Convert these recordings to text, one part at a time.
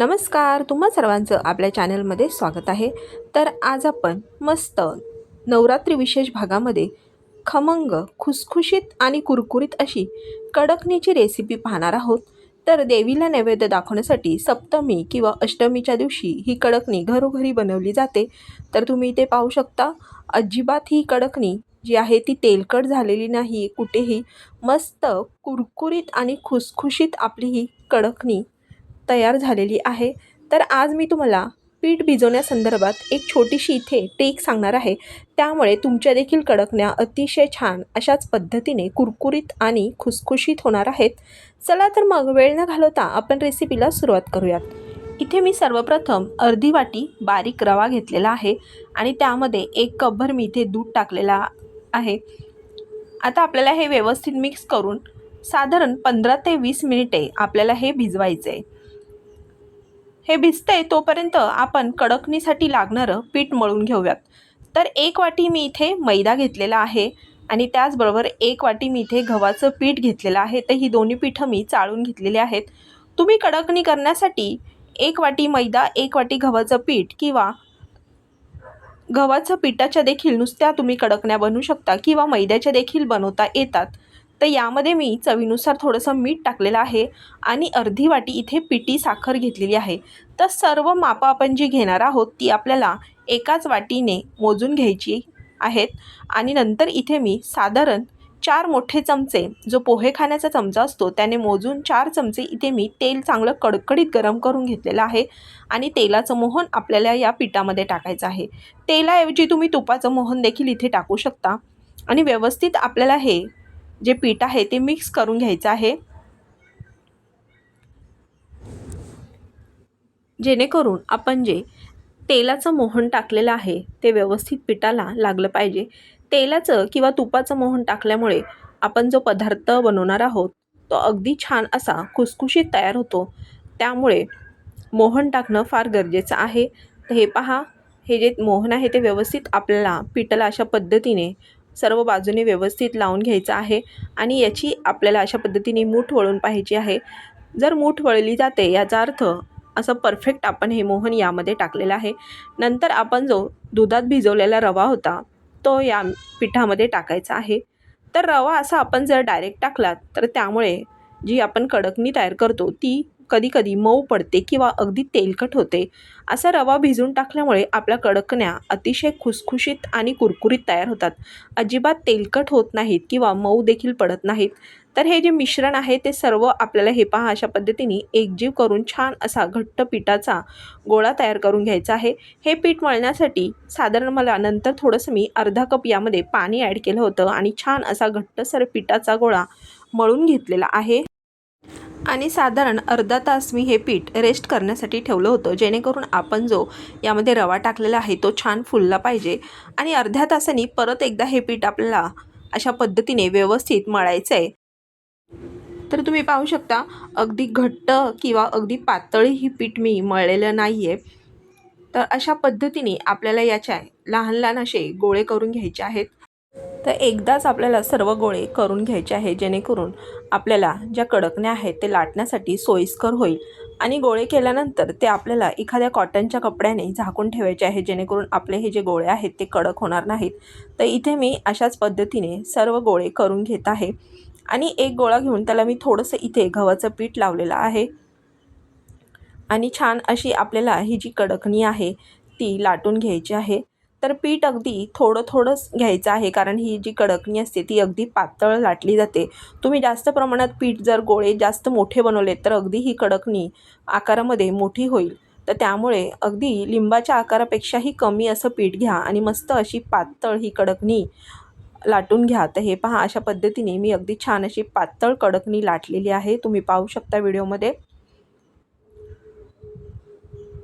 नमस्कार तुम्हा सर्वांचं आपल्या चॅनलमध्ये स्वागत आहे. तर आज आपण मस्त नवरात्री विशेष भागामध्ये खमंग खुसखुशीत आणि कुरकुरीत अशी कडकणीची रेसिपी पाहणार आहोत. तर देवीला नैवेद्य दाखवण्यासाठी सप्तमी किंवा अष्टमीच्या दिवशी ही कडकणी घरोघरी बनवली जाते. तर तुम्ही इथे पाहू शकता अजिबात ही कडकणी जी आहे ती तेलकट झालेली नाही. कुठेही मस्त कुरकुरीत आणि खुसखुशीत आपली ही कडकणी तयार झालेली आहे. तर आज मी तुम्हाला पीठ भिजवण्यासंदर्भात एक छोटीशी इथे टेक सांगणार आहे. त्यामुळे तुमच्या देखील कडकण्या अतिशय छान अशाच पद्धतीने कुरकुरीत आणि खुसखुशीत होणार आहेत. चला तर मग वेळ न घालवता आपण रेसिपीला सुरुवात करूयात. इथे मी सर्वप्रथम अर्धी वाटी बारीक रवा घेतलेला आहे आणि त्यामध्ये एक कपभर मी इथे दूध टाकलेला आहे. आता आपल्याला हे व्यवस्थित मिक्स करून साधारण पंधरा ते वीस मिनिटे आपल्याला हे भिजवायचे आहे हे भिजते तोपर्यंत आपण कडकणीसाठी लागणारं पीठ मळून घेऊयात. तर एक वाटी मी इथे मैदा घेतलेला आहे आणि त्याचबरोबर एक वाटी मी इथे गव्हाचं पीठ घेतलेलं आहे. तर ही दोन्ही पीठं मी चाळून घेतलेली आहेत. तुम्ही कडकणी करण्यासाठी एक वाटी मैदा एक वाटी गव्हाचं पीठ किंवा गव्हाचं पिठाच्या देखील नुसत्या तुम्ही कडकण्या बनवू शकता किंवा मैद्याच्या देखील बनवता येतात. तर यामध्ये मी चवीनुसार थोडंसं मीठ टाकलेलं आहे आणि अर्धी वाटी इथे पिटी साखर घेतलेली आहे. तर सर्व मापं आपण जी घेणार आहोत ती आपल्याला एकाच वाटीने मोजून घ्यायची आहेत. आणि नंतर इथे मी साधारण चार मोठे चमचे जो पोहे खाण्याचा चमचा असतो त्याने मोजून चार चमचे इथे मी तेल चांगलं कडकडीत गरम करून घेतलेलं आहे आणि तेलाचं मोहन आपल्याला या पिठामध्ये टाकायचं आहे. तेलाऐवजी तुम्ही तुपाचं मोहन देखील इथे टाकू शकता. आणि व्यवस्थित आपल्याला हे जे पीठ आहे ते मिक्स करून घ्यायचं आहे. जेणेकरून आपण जे तेलाचं मोहन टाकलेलं आहे ते व्यवस्थित पिठाला लागलं पाहिजे. तेलाचं किंवा तुपाचं मोहन टाकल्यामुळे आपण जो पदार्थ बनवणार आहोत तो अगदी छान असा खुसखुशीत तयार होतो. त्यामुळे मोहन टाकणं फार गरजेचं आहे. तर हे पहा हे जे मोहन आहे ते व्यवस्थित आपल्याला पिठाला अशा पद्धतीने सर्व बाजूने व्यवस्थित लावून घ्यायचं आहे आणि याची आपल्याला अशा पद्धतीने मूठ वळून पाहायची आहे. जर मूठ वळली जाते याचा अर्थ असं परफेक्ट आपण हे मोहन यामध्ये टाकलेलं आहे. नंतर आपण जो दुधात भिजवलेला रवा होता तो या पिठामध्ये टाकायचा आहे. तर रवा असा आपण जर डायरेक्ट टाकलात तर त्यामुळे जी आपण कडकणी तयार करतो ती कधीकधी मऊ पडते किंवा अगदी तेलकट होते. असा रवा भिजून टाकल्यामुळे आपल्या कडकण्या अतिशय खुसखुशीत आणि कुरकुरीत तयार होतात. अजिबात तेलकट होत नाहीत किंवा मऊ देखील पडत नाहीत. तर हे जे मिश्रण आहे ते सर्व आपल्याला हे पहा अशा पद्धतीने एकजीव करून छान असा घट्ट पिठाचा गोळा तयार करून घ्यायचा आहे. हे पीठ मळण्यासाठी साधारण मला नंतर थोडंसं मी अर्धा कप यामध्ये पाणी ॲड केलं होतं आणि छान असा घट्टसर पिठाचा गोळा मळून घेतलेला आहे. आणि साधारण अर्धा तास मी हे पीठ रेस्ट करण्यासाठी ठेवलं होतं. जेणेकरून आपण जो यामध्ये रवा टाकलेला आहे तो छान फुलला पाहिजे आणि अर्ध्या तासांनी परत एकदा हे पीठ आपल्याला अशा पद्धतीने व्यवस्थित मळायचं आहे तर तुम्ही पाहू शकता अगदी घट्ट किंवा अगदी पातळी ही पीठ मी मळलेलं नाही आहे तर अशा पद्धतीने आपल्याला याच्या लहान लहान असे गोळे करून घ्यायचे आहेत. तर एकदाच आपल्याला सर्व गोळे करून घ्यायचे आहे जेणेकरून आपल्याला ज्या कडकण्या आहेत ते लाटण्यासाठी सोयीस्कर होईल. आणि गोळे केल्यानंतर ते आपल्याला एखाद्या कॉटनच्या कपड्याने झाकून ठेवायचे आहे जेणेकरून आपले हे जे गोळे आहेत ते कडक होणार नाहीत. तर इथे मी अशाच पद्धतीने सर्व गोळे करून घेत आहे. आणि एक गोळा घेऊन त्याला मी थोडंसं इथे गव्हाचं पीठ लावलेलं आहे. आणि छान अशी आपल्याला ही जी कडकणी आहे ती लाटून घ्यायची आहे. तर पीठ अगदी थोडं थोडंच घ्यायचं आहे कारण ही जी कडकणी असते ती अगदी पातळ लाटली जाते. तुम्ही जास्त प्रमाणात पीठ जर गोळे जास्त मोठे बनवले तर अगदी ही कडकणी आकारामध्ये मोठी होईल. तर त्यामुळे अगदी लिंबाच्या आकारापेक्षाही कमी असं पीठ घ्या आणि मस्त अशी पातळ ही कडकणी लाटून घ्या. तर हे पहा अशा पद्धतीने मी अगदी छान अशी पातळ कडकणी लाटलेली आहे. तुम्ही पाहू शकता व्हिडिओमध्ये.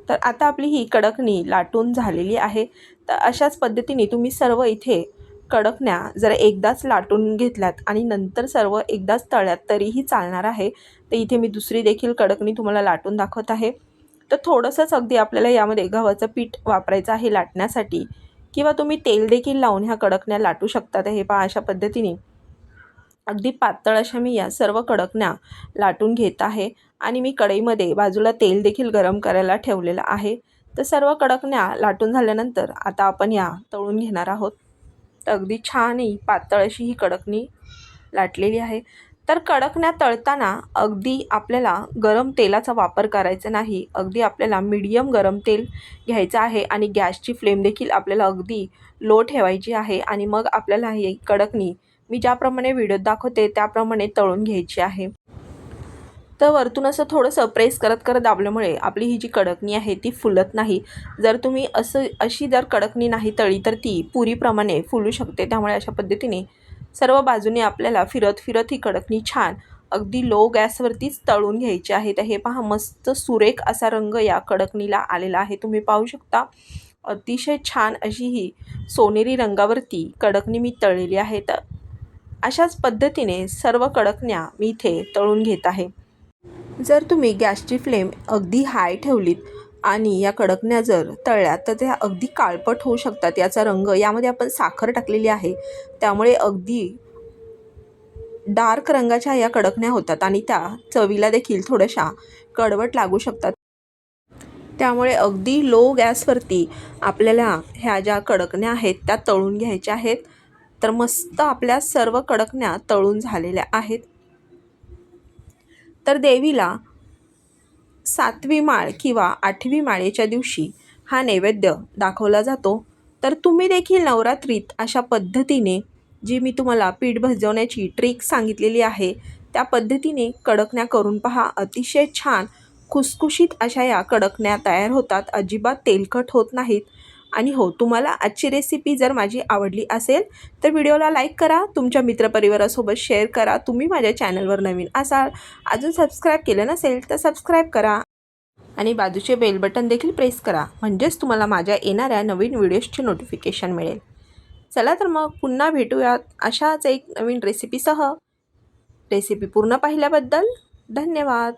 तर आता आपली ही कडकणी लाटून झालेली आहे. तर अशाच पद्धतीने तुम्ही सर्व इथे कडकण्या जर एकदाच लाटून घेतल्यात आणि नंतर सर्व एकदाच तळ्यात तरीही चालणार आहे. तर इथे मी दुसरी देखील कडकणी तुम्हाला लाटून दाखवत आहे. तर थोडंसंच अगदी आपल्याला यामध्ये गव्हाचं पीठ वापरायचं आहे लाटण्यासाठी. किंवा तुम्ही तेल देखील लावून ह्या कडकण्या लाटू शकतात हे पहा अशा पद्धतीने. अगदी पातळ अशा मी या सर्व कडकण्या लाटून घेत आहे आणि मी कढईमध्ये बाजूला तेल देखील गरम करायला ठेवलेलं आहे. तर सर्व कडकण्या लाटून झाल्यानंतर आता आपण या तळून घेणार आहोत. तर अगदी छान ही पातळ अशी ही कडकणी लाटलेली आहे. तर कडकण्या तळताना अगदी आपल्याला गरम तेलाचा वापर करायचा नाही. अगदी आपल्याला मीडियम गरम तेल घ्यायचं आहे आणि गॅसची फ्लेम देखील आपल्याला अगदी लो ठेवायची आहे. आणि मग आपल्याला ही कडकणी मी ज्याप्रमाणे व्हिडिओत दाखवते त्याप्रमाणे तळून घ्यायची आहे. तर वरतून असं थोडंसं प्रेस करत करत दाबल्यामुळे आपली ही जी कडकणी आहे ती फुलत नाही. जर तुम्ही असं अशी जर कडकणी नाही तळी तर ती पुरीप्रमाणे फुलू शकते. त्यामुळे अशा पद्धतीने सर्व बाजूने आपल्याला फिरत फिरत ही कडकणी छान अगदी लो गॅसवरतीच तळून घ्यायची आहे. तर हे पहा मस्त सुरेख असा रंग या कडकणीला आलेला आहे. तुम्ही पाहू शकता अतिशय छान अशी ही सोनेरी रंगावरती कडकणी मी तळलेली आहे. तर अशाच पद्धतीने सर्व कडकण्या मी इथे तळून घेत आहे. जर तुम्ही गॅसची फ्लेम अगदी हाय ठेवलीत आणि या कडकण्या जर तळल्या तर त्या अगदी काळपट होऊ शकतात. याचा रंग यामध्ये आपण साखर टाकलेली आहे. त्यामुळे अगदी डार्क रंगाच्या या कडकण्या होतात आणि त्या चवीला देखील थोड्याशा कडवट लागू शकतात. त्यामुळे अगदी लो गॅसवरती आपल्याला ह्या ज्या कडकण्या आहेत त्या तळून घ्यायच्या आहेत. तर मस्त आपल्या सर्व कडकण्या तळून झालेल्या आहेत. तर देवीला सातवी माळ किंवा आठवी माळेच्या दिवशी हा नैवेद्य दाखवला जातो. तर तुम्ही देखील नवरात्रीत अशा पद्धतीने जी मी तुम्हाला पीठ भजवण्याची ट्रिक सांगितलेली आहे त्या पद्धतीने कडकण्या करून पहा. अतिशय छान खुसखुशीत अशा या कडकण्या तयार होतात. अजिबात तेलकट होत नाहीत. आणि हो तुम्हाला आजची रेसिपी जर माझी आवडली असेल तर व्हिडिओला लाईक करा तुमच्या मित्रपरिवारासोबत शेअर करा तुम्ही माझ्या चॅनलवर नवीन असाल अजून सबस्क्राईब केलं नसेल तर सबस्क्राईब करा. आणि बाजूचे बेल बटन देखील प्रेस करा म्हणजेच तुम्हाला माझ्या येणाऱ्या नवीन व्हिडिओजचे नोटिफिकेशन मिळेल. चला तर मग पुन्हा भेटूयात अशाच एक नवीन रेसिपीसह रेसिपी पूर्ण पाहिल्याबद्दल धन्यवाद.